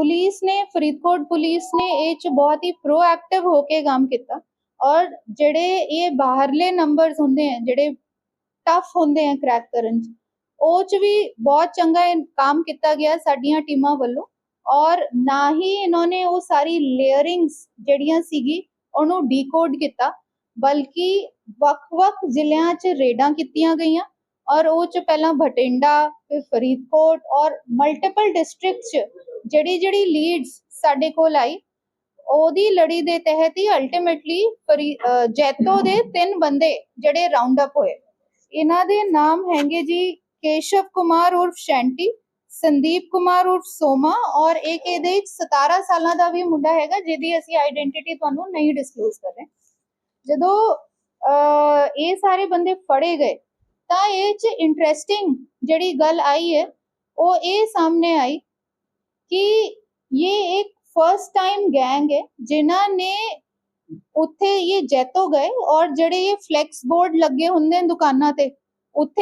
Police ਨੇ, Faridkot police ਨੇ ਇਹ ਚ ਬਹੁਤ ਹੀ ਪ੍ਰੋਐਕਟਿਵ ਹੋ ਕੇ ਕੰਮ ਕੀਤਾ। ਔਰ ਜਿਹੜੇ ਇਹ ਬਾਹਰਲੇ ਨੰਬਰਸ ਹੁੰਦੇ ਆ, ਜਿਹੜੇ ਟਫ ਹੁੰਦੇ ਆ ਕ੍ਰੈਕ ਕਰਨ ਚ, ਉਹ ਚ ਵੀ ਬਹੁਤ ਚੰਗਾ ਕੰਮ ਕੀਤਾ ਗਿਆ ਸਾਡੀਆਂ ਟੀਮਾਂ ਵੱਲੋਂ। ਔਰ ਨਾ ਹੀ ਇਹਨਾਂ ਨੇ ਉਹ ਸਾਰੀ ਲੇਅਰਿੰਗਸ ਜਿਹੜੀਆਂ ਸੀਗੀ, ਉਹਨੂੰ ਡੀਕੋਡ ਕੀਤਾ, ਬਲਕਿ ਵੱਖ-ਵੱਖ ਜ਼ਿਲ੍ਹਿਆਂ 'ਚ ਰੇਡਾਂ ਕੀਤੀਆਂ ਗਈਆਂ। ਔਰ ਉਹ 'ਚ ਪਹਿਲਾਂ ਬਠਿੰਡਾ, ਫਿਰ ਫਰੀਦਕੋਟ ਔਰ ਮਲਟੀਪਲ ਡਿਸਟ੍ਰਿਕਟਸ 'ਚ ਜਿਹੜੀ ਜਿਹੜੀ ਲੀਡਸ ਸਾਡੇ ਕੋਲ ਆਈ ਉਹਦੀ ਲੜੀ ਦੇ ਤਹਿਤ ਹੀ ਅਲਟੀਮੇਟਲੀ ਜੈਤੋ ਦੇ ਤਿੰਨ ਬੰਦੇ ਜਿਹੜੇ ਰਾਉਂਡ ਅਪ ਹੋਏ। ਇਹਨਾਂ ਦੇ ਨਾਮ ਹੈਗੇ ਜੀ ਕੇਸ਼ਵ ਕੁਮਾਰ ਉਰਫ ਸ਼ੈਂਟੀ ਸੰਦੀਪ ਕੁਮਾਰ ਉਰਫ ਸੋਮਾ ਔਰ ਇੱਕ ਇਹਦੇ ਵਿੱਚ 17 ਸਾਲਾਂ ਦਾ ਵੀ ਮੁੰਡਾ ਹੈਗਾ ਜਿਹਦੀ ਅਸੀਂ ਆਇਡੈਂਟੀਟੀ ਤੁਹਾਨੂੰ ਨਹੀਂ ਡਿਸਕਲੋਜ਼ ਕਰ ਰਹੇ। ਜਦੋਂ ਅਹ, ਇਹ ਸਾਰੇ ਬੰਦੇ ਫੜੇ ਗਏ ਤਾਂ ਇਹ ਚ ਇੰਟਰਸਟਿੰਗ ਜਿਹੜੀ ਗੱਲ ਆਈ ਹੈ ਉਹ ਇਹ ਸਾਹਮਣੇ ਆਈ ਕਿ ਇਹ ਇੱਕ ਫਰਸਟ ਟਾਈਮ ਗੈਂਗ ਹੈ, ਜਿਨ੍ਹਾਂ ਨੇ ਉੱਥੇ ਇਹ ਜੈਤੋ ਗਏ ਔਰ ਜਿਹੜੇ ਇਹ ਫਲੈਕਸ ਬੋਰਡ ਲੱਗੇ ਹੁੰਦੇ ਨੇ ਦੁਕਾਨਾਂ ਤੇ, ਉੱਥੇ